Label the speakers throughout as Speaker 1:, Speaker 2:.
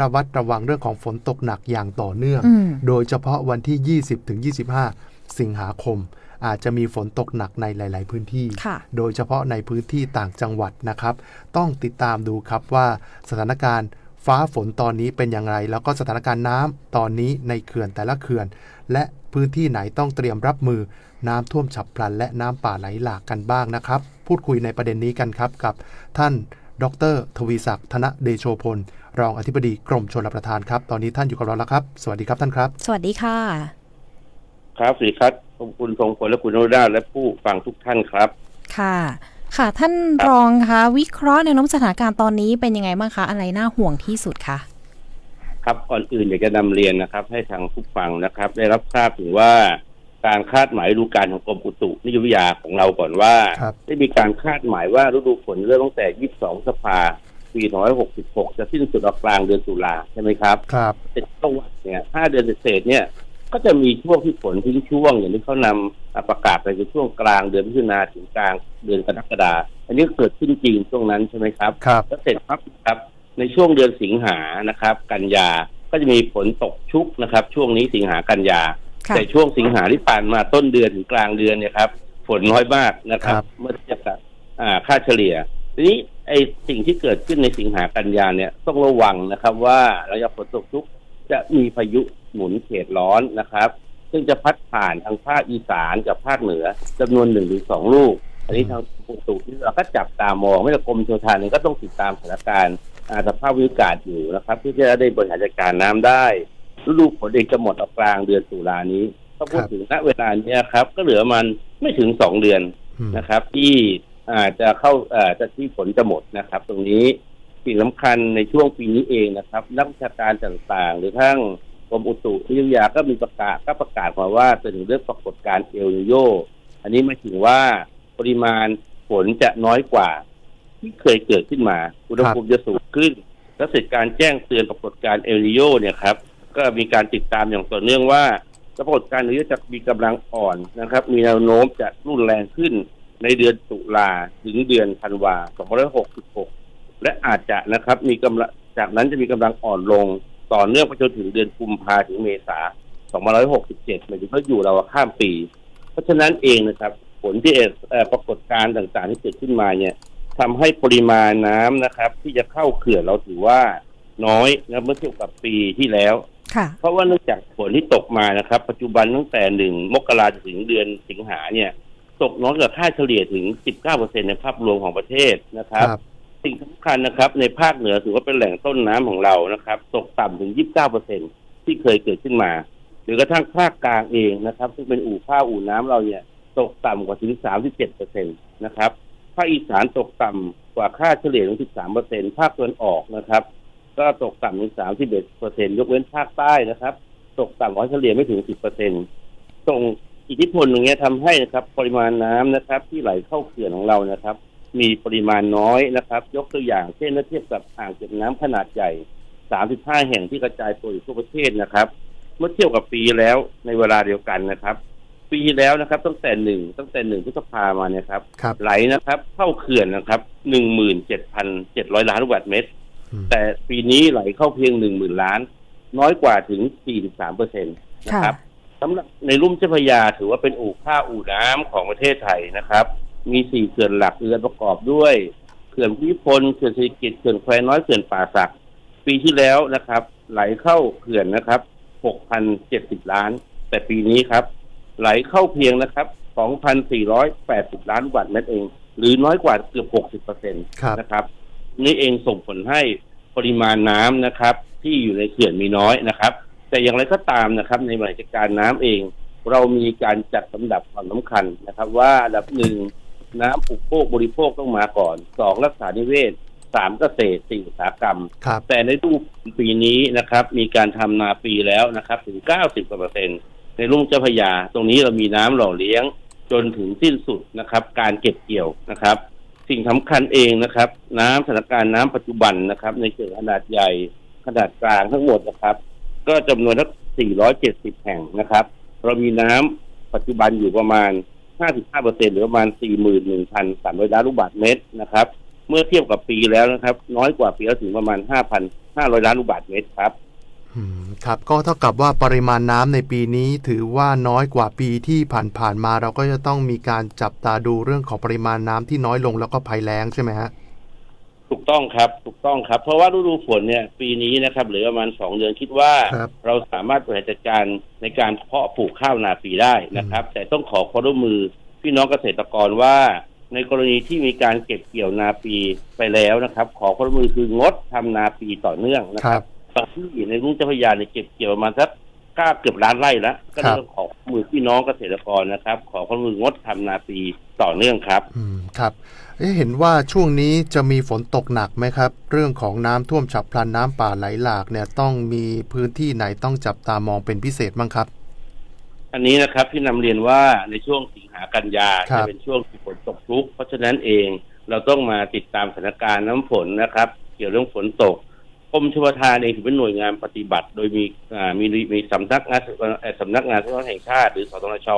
Speaker 1: ระวัดระวังเรื่องของฝนตกหนักอย่างต่อเนื่อง
Speaker 2: อืม
Speaker 1: โดยเฉพาะวันที่ 20ถึง25 สิงหาคม อาจจะมีฝนตกหนักในหลาย ๆ พื้นที่
Speaker 2: ค่ะ
Speaker 1: โดยเฉพาะในพื้นที่ต่างจังหวัดนะครับ ต้องติดตามดูครับว่าสถานการณ์ฟ้าฝนตอนนี้เป็นอย่างไร แล้วก็สถานการณ์น้ำตอนนี้ในเขื่อนแต่ละเขื่อน และพื้นที่ไหนต้องเตรียมรับมือน้ำท่วมฉับพลัน และน้ำป่าไหลหลากกันบ้างนะครับ พูดคุยในประเด็นนี้กันครับกับท่าน ดร ทวีศักดิ์ธนเดโชพล รองอธิบดีกรมชลประทานครับ ตอนนี้ท่านอยู่กับเราแล้วครับ สวัสดีครับท่านครับ
Speaker 2: สวัสดีค่ะ
Speaker 3: ครับสวัสดีครับขอบคุณทรงพลและคุณโนด้าและผู้ฟังทุกท่านครับ
Speaker 2: ค่ะ ค่ะท่านรองคะวิเคราะห์แนวโน้มสถานการณ์ตอนนี้เป็นยังไงบ้างคะ อะไรน่าห่วงที่สุดคะ
Speaker 3: ครับก่อนอื่นอยากจะนำเรียนนะครับ ให้ทางผู้ฟังนะครับ ได้รับทราบถึงว่า การคาดหมายฤดูกาลของกรมอุตุนิยมวิทยาของเราก่อนว่า
Speaker 1: ครับ
Speaker 3: ได้มีการคาดหมายว่าฤดูฝนเริ่มตั้งแต่ 22 สภา ปี2566 จะสิ้นสุดออกกลางเดือนตุลาใช่ไหมครับ
Speaker 1: ครับ
Speaker 3: เป็นจังหวัดเนี่ยห้าเดือนเศษๆเนี่ย ก็จะมีช่วงที่ฝนทิ้งช่วง อย่างที่เขานำประกาศไปคือช่วงกลางเดือนมิถุนาถึงกลางเดือนกรกฎาอันนี้เกิดขึ้นจริงช่วงนั้นใช่ไหมครับ
Speaker 1: ครับ
Speaker 3: แล้วเสร็จปั๊บนะครับ ในช่วงเดือนสิงหานะครับ กันยา ก็จะมีฝนตกชุกนะครับ ช่วงนี้สิงหากันยา
Speaker 2: ค่ะ
Speaker 3: แต่ช่วงสิงหาที่ผ่านมาต้นเดือนถึงกลางเดือนเนี่ยครับฝนน้อยมากนะครั
Speaker 1: ครับบ
Speaker 3: เมื่อเทียบกับอ่าค่าเฉลี่ย ทีนี้ไอ้สิ่งที่เกิดขึ้นในสิงหากันยาเนี่ยต้องระวังนะครับ ว่าระยะฝนตกชุกจะมีพายุหมุนเขตร้อนนะครับ ซึ่งจะพัดผ่านทางภาคอีสานกับภาคเหนือจำนวนหนึ่งถึงสองลูก อันนี้ทางอุตุที่เราก็จับตามองไม่ว่ากรมชลประทานเองก็ต้องติดตามสถานการณ์อ่าสภาพวิกาศอยู่นะครับเพื่อที่จะได้บริหารจัดการน้ำได้ ฤดูฝนเองจะหมดออกกลางเดือนตุลานี้ถ้าพูด
Speaker 1: ครับ
Speaker 3: ถึงณเวลาเนี้ยครับ ก็เหลือมันไม่ถึงสองเดือน
Speaker 1: อืม
Speaker 3: นะครับ ที่อาจจะเข้าเอ่อจะที่ฝนจะหมดนะครับ ตรงนี้สิ่งสำคัญในช่วงปีนี้เองนะครับ นักวิชาการต่างๆ หรือทั้งกรมอุตุนิยมวิทยาก็มีประกาศก็ประกาศมาว่าเป็นเรื่องปรากฏการณ์เอลนิโยอันนี้หมายถึงว่าปริมาณฝนจะน้อยกว่า ที่เคยเกิดขึ้นมา อุณหภูมิจะสูงขึ้นและเสร็จการแจ้งเตือนปรากฏการณ์เอลนิโยเนี่ยครับ ก็มีการติดตามอย่างต่อเนื่องว่าปรากฏการณ์เอลนิโยจะมีกำลังอ่อนนะครับ มีแนวโน้มจะรุนแรงขึ้นในเดือนตุลาถึงเดือนธันวา2566 และอาจจะนะครับ มีกำลังจากนั้นจะมีกำลังอ่อนลงต่อเนื่องไปจนถึงเดือนกุมภาถึงเมษา2567หมายถึงว่าอยู่เราข้ามปี เพราะฉะนั้นเองนะครับ ผลที่เอ่อเอ่อปรากฏการณ์ต่างๆที่เกิดขึ้นมาเนี่ยทำให้ปริมาณน้ำนะครับ ที่จะเข้าเขื่อนเราถือว่าน้อยนะเมื่อเทียบกับปีที่แล้ว เพราะว่าเนื่องจากฝนที่ตกมานะครับ ปัจจุบันตั้งแต่หนึ่งมกราจนถึงเดือนสิงหาเนี่ย ตกน้อยกว่าค่าเฉลี่ยถึง 19%ในภาพรวมของประเทศนะครับ
Speaker 1: ครับ
Speaker 3: สิ่งสำคัญนะครับ ในภาคเหนือถือว่าเป็นแหล่งต้นน้ำของเรานะครับ ตกต่ำถึง 29%ที่เคยเกิดขึ้นมา หรือกระทั่งภาคกลางเองนะครับ ซึ่งเป็นอู่ข้าวอู่น้ำเราเนี่ย ตกต่ำกว่าถึง 37%นะครับภาคอีสานตกต่ำกว่าค่าเฉลี่ยถึง 13%ภาคตะวันออกนะครับ ก็ตกต่ำถึง31%ยกเว้นภาคใต้นะครับ ตกต่ำกว่าเฉลี่ยไม่ถึง10%ส่งอิทธิพลอย่างเงี้ยทำให้นะครับ ปริมาณน้ำนะครับ ที่ไหลเข้าเขื่อนของเรานะครับ มีปริมาณน้อยนะครับ ยกตัวอย่างเช่นถ้าเทียบกับอ่างเก็บน้ำขนาดใหญ่35แห่งที่กระจายตัวอยู่ทั่วประเทศนะครับ เมื่อเทียบกับปีแล้วในเวลาเดียวกันนะครับ ปีที่แล้วนะครับ ตั้งแต่หนึ่งตั้งแต่หนึ่งพฤษภามาเนี่ยครับ
Speaker 1: ครับ
Speaker 3: ไหลนะครับ เข้าเขื่อนนะครับ17,700ล้านลูกบาศก์เมตร
Speaker 1: อืม
Speaker 3: แต่ปีนี้ไหลเข้าเพียง10,000ล้าน น้อยกว่าถึง43เปอร์เซ็นต์นะ
Speaker 2: ค่ะ
Speaker 3: ครับสำหรับในลุ่มเจ้าพระยาถือว่าเป็นอู่ข้าวอู่น้ำของประเทศไทยนะครับ มีสี่เขื่อนหลักเรือประกอบด้วยเขื่อนพิพลเขื่อนศิริกิจเขื่อนแควน้อยเขื่อนป่าสัก ปีที่แล้วนะครับ ไหลเข้าเขื่อนนะครับ6,070ล้าน แต่ปีนี้ครับ ไหลเข้าเพียงนะครับ2,480ล้านลูกบาศก์เมตรเอง หรือน้อยกว่าเกือบ60เปอร์เซ็นต์
Speaker 1: ครับ
Speaker 3: นะครับ นี่เองส่งผลให้ปริมาณน้ำนะครับ ที่อยู่ในเขื่อนมีน้อยนะครับ แต่อย่างไรก็ตามนะครับ ในบริหารจัดการน้ำเอง เรามีการจัดลำดับความสำคัญนะครับ ว่าอันดับหนึ่งน้ำอุปโภคบริโภคต้องมาก่อนสองรักษานิเวศสามเกษตรสี่อุตสาหกรรม
Speaker 1: ครับ
Speaker 3: แต่ในรูปปีนี้นะครับ มีการทำนาปีแล้วนะครับ ถึง90กว่าเปอร์เซ็นต์ในรุ่มเจ้าพระยา ตรงนี้เรามีน้ำหล่อเลี้ยงจนถึงสิ้นสุดนะครับ การเก็บเกี่ยวนะครับ สิ่งสำคัญเองนะครับ น้ำสถานการณ์น้ำปัจจุบันนะครับ ในเขื่อนขนาดใหญ่ขนาดกลางทั้งหมดนะครับ ก็จำนวนทั้ง470 แห่งนะครับ เรามีน้ำปัจจุบันอยู่ประมาณ 55เปอร์เซ็นหรือประมาณ 41,300ล้านลูกบาศก์เมตรนะครับ เมื่อเทียบกับปีแล้วนะครับ น้อยกว่าปีแล้วถึงประมาณ 5,500 ล้านลูกบาศก์เมตรครับ
Speaker 1: ครับก็เท่ากับว่าปริมาณน้ำในปีนี้ถือว่าน้อยกว่าปีที่ผ่านๆมา เราก็จะต้องมีการจับตาดูเรื่องของปริมาณน้ำที่น้อยลงแล้วก็ภัยแล้งใช่ไหมฮะ
Speaker 3: ถูกต้องครับถูกต้องครับ เพราะว่าฤดูฝนเนี่ยปีนี้นะครับเหลือประมาณสองเดือนคิดว่า
Speaker 1: ครับ
Speaker 3: เราสามารถบริหารจัดการในการเพาะปลูกข้าวนาปีได้นะครับ แต่ต้องขอความร่วมมือพี่น้องเกษตรกรว่า ในกรณีที่มีการเก็บเกี่ยวนาปีไปแล้วนะครับ ขอความร่วมมือคืองดทำนาปีต่อเนื่องนะ
Speaker 1: ค
Speaker 3: ค
Speaker 1: รั
Speaker 3: รับ บบางที่ในรุ่งเจ้าพระยาเนี่ยเก็บเกี่ยวมาสักก้าเกือบล้านไร่แล้วก็เลยต้องขอความร่วมมือพี่น้องเกษตรกรนะครับ ขอความร่วมมืองดทำนาปีต่อเนื่องครับ
Speaker 1: อืมครับเอ๊ะเห็นว่าช่วงนี้จะมีฝนตกหนักไหมครับ เรื่องของน้ำท่วมฉับพลันน้ำป่าไหลหลากเนี่ยต้องมีพื้นที่ไหนต้องจับตามองเป็นพิเศษบ้างครับ
Speaker 3: อันนี้นะครับที่นำเรียนว่าในช่วงสิงหากันยา
Speaker 1: ครั
Speaker 3: จะ
Speaker 1: บ
Speaker 3: เป็นช่วงที่ฝนตกชุก เพราะฉะนั้นเองเราต้องมาติดตามสถานการณ์น้ำฝนนะครับ เกี่ยวเรื่องฝนตก กรมชลประทานเองถือเป็นหน่วยงานปฏิบัติ โดยมีอ่ามีมีสำนักงานเอ่อสำนักงานสุขภาพแห่งชาติ หรือสตนช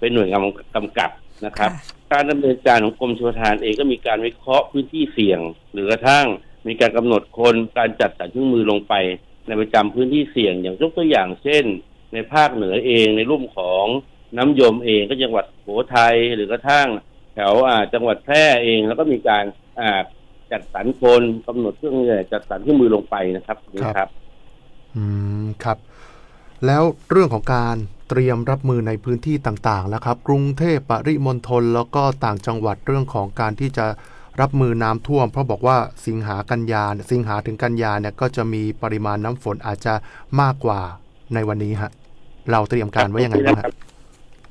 Speaker 3: เป็นหน่วยงานกำกับนะครับ การดำเนินการของกรมชลประทานเองก็มีการวิเคราะห์พื้นที่เสี่ยง หรือกระทั่งมีการกำหนดคนการจัดสรรเครื่องมือลงไป ในประจำพื้นที่เสี่ยง อย่างยกตัวอย่างเช่น ในภาคเหนือเองในรุ่มของน้ำยมเองก็จังหวัดสุโขทัยหรือกระทั่งแถวอ่าจังหวัดแพร่เองแล้วก็มีการอ่า จัดสรรคนกำหนดเครื่องมือจัดสรรเครื่องมือลงไปนะครับนี่ครับ
Speaker 1: อืมครับ แล้วเรื่องของการเตรียมรับมือในพื้นที่ต่างๆแล้วครับ กรุงเทพปริมณฑลแล้วก็ต่างจังหวัดเรื่องของการที่จะรับมือน้ำท่วม เพราะบอกว่าสิงหากันยาเนี่ยสิงหาถึงกันยาเนี่ยก็จะมีปริมาณน้ำฝนอาจจะมากกว่าในวันนี้ฮะเราเตรียมการไว้ยังไงบ้าง
Speaker 3: ค
Speaker 1: ฮะ
Speaker 3: รับ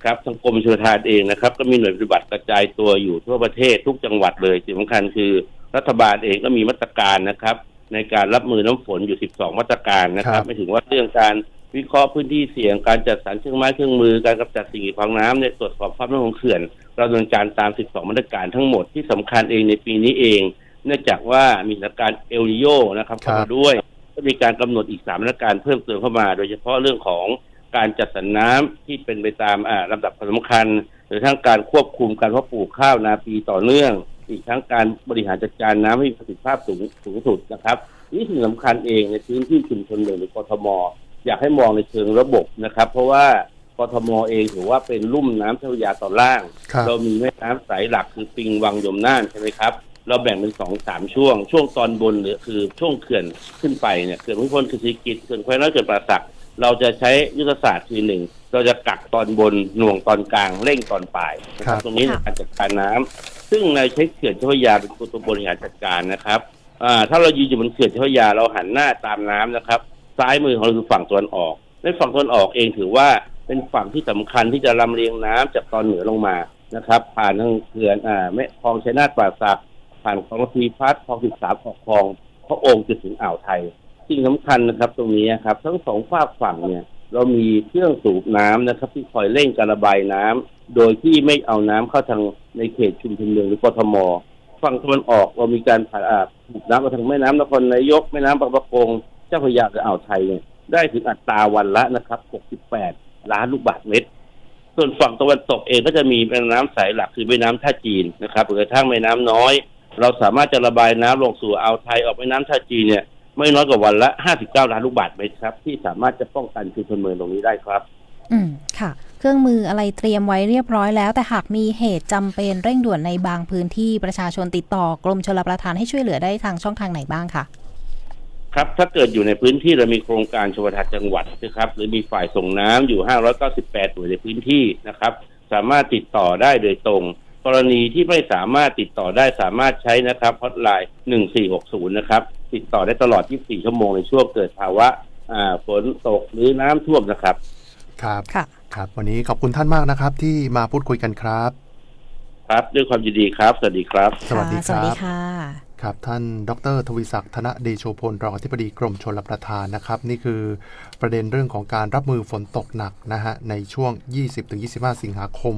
Speaker 3: ครับทางกรมชลประทานเองนะครับ ก็มีหน่วยปฏิบัติกระจายตัวอยู่ทั่วประเทศทุกจังหวัดเลยสิ่งสำคัญคือ รัฐบาลเองก็มีมาตรการนะครับ ในการรับมือน้ำฝนอยู่ 12 มาตรการนะครับ ไม่ถึงว่าเรื่องการวิเคราะห์พื้นที่เสี่ยงการจัดสรรเครื่องไม้เครื่องมือการกำจัดสิ่งกีดขวางน้ำเนี่ยตรวจสอบความมั่นคงของเขื่อนเราดำเนินการตาม 12 มาตรการทั้งหมดที่สำคัญเองในปีนี้เอง เนื่องจากว่ามีสถานการณ์เอลนิโยนะครับเข้า
Speaker 1: ครั
Speaker 3: มา
Speaker 1: บ
Speaker 3: ด้วยก็มีการกำหนดอีกสามมาตรการเพิ่มเติมเข้ามา โดยเฉพาะเรื่องของการจัดสรรน้ำที่เป็นไปตามอ่าลำดับความสำคัญ หรือทั้งการควบคุมการเพาะปลูกข้าวนาปีต่อเนื่อง อีกทั้งการบริหารจัดการน้ำให้มีประสิทธิภาพสูงสูงสุดนะครับ นี่สิ่งสำคัญเองในพื้นที่ชุมชนเมืองหรือกทม อยากให้มองในเชิงระบบนะครับ เพราะว่ากทมเองถือว่าเป็นลุ่มน้ำเจ้าพระยาตอนล่าง
Speaker 1: ครับ
Speaker 3: เรามีแม่น้ำสายหลักคือปิงวังยมน่านใช่ไหมครับ เราแบ่งเป็นสองสามช่วง ช่วงตอนบนหรือคือช่วงเขื่อนขึ้นไปเนี่ยเขื่อนพุทธพลคือศรีกิจเขื่อนควายน้อยเขื่อนป่าสัก เราจะใช้ยุทธศาสตร์คือหนึ่งเราจะกักตอนบนหน่วงตอนกลางเร่งตอนปลายนะค
Speaker 1: ครั
Speaker 3: รับบตรงนี้ในการจัดการน้ำซึ่งในใช้เขื่อนเจ้าพระยาเป็นตัวบริหารจัดการนะครับอ่าถ้าเรายืนอยู่บนเขื่อนเจ้าพระยาเราหันหน้าตามน้ำนะครับ ซ้ายมือของเราคือฝั่งตะวันออกในฝั่งตะวันออกเองถือว่าเป็นฝั่งที่สำคัญที่จะลำเลียงน้ำจากตอนเหนือลงมานะครับ ผ่านทางเขื่อนอ่าแม่คลองชัยนาทป่าสักผ่านคลองทีพัฒน์คลองสิบสามออกคลองพระองค์จนถึงอ่าวไทย สิ่งสำคัญนะครับ ตรงนี้ครับ ทั้งสองฝากฝั่งเนี่ย เรามีเครื่องสูบน้ำนะครับ ที่คอยเร่งการระบายน้ำโดยที่ไม่เอาน้ำเข้าทางในเขตชุมชนเมืองหรือกทมฝั่งตะวันออกเรามีการผ่านอ่าสูบน้ำมาทางแม่น้ำนครนายกแม่น้ำบางประกงเจ้าพระยาหรืออ่าวไทยเนี่ยได้ถึงอัตราวันละนะครับ 68 ล้านลูกบาศก์เมตร ส่วนฝั่งตะวันตกเองก็จะมีแม่น้ำสายหลักคือแม่น้ำท่าจีนนะครับหรือกระทั่งแม่น้ำน้อย เราสามารถจะระบายน้ำลงสู่อ่าวไทยออกแม่น้ำท่าจีนเนี่ย ไม่น้อยกว่าวันละ 59 ล้านลูกบาศก์เมตรครับ ที่สามารถจะป้องกันชุมชนเมืองตรงนี้ได้ครับ
Speaker 2: อืมค่ะ เครื่องมืออะไรเตรียมไว้เรียบร้อยแล้ว แต่หากมีเหตุจำเป็นเร่งด่วนในบางพื้นที่ประชาชนติดต่อกรมชลประทานให้ช่วยเหลือได้ทางช่องทางไหนบ้างคะ
Speaker 3: ครับถ้าเกิดอยู่ในพื้นที่เรามีโครงการชลประทานจังหวัดนะครับ หรือมีฝ่ายส่งน้ำอยู่ 598 หน่วยในพื้นที่นะครับ สามารถติดต่อได้โดยตรง กรณีที่ไม่สามารถติดต่อได้สามารถใช้นะครับฮอตไลน์1460 นะครับ ติดต่อได้ตลอด 24 ชั่วโมงในช่วงเกิดภาวะอ่าฝนตกหรือน้ำท่วมนะครับ
Speaker 1: ครับ
Speaker 2: ค่ะ
Speaker 1: ครับ วันนี้ขอบคุณท่านมากนะครับ ที่มาพูดคุยกันครับ
Speaker 3: ครับด้วยความยินดีครับ สวัสดีครับ
Speaker 1: สวัสดี
Speaker 2: ค่ะ
Speaker 1: ค
Speaker 2: สวัส
Speaker 1: รั
Speaker 2: ดี
Speaker 1: บ
Speaker 2: ค่ะ
Speaker 1: ครับท่านดรทวีศักดิ์ธนเดโชพลรองอธิบดีกรมชลประทานนะครับ นี่คือประเด็นเรื่องของการรับมือฝนตกหนักนะฮะในช่วง 20-25 สิงหาคม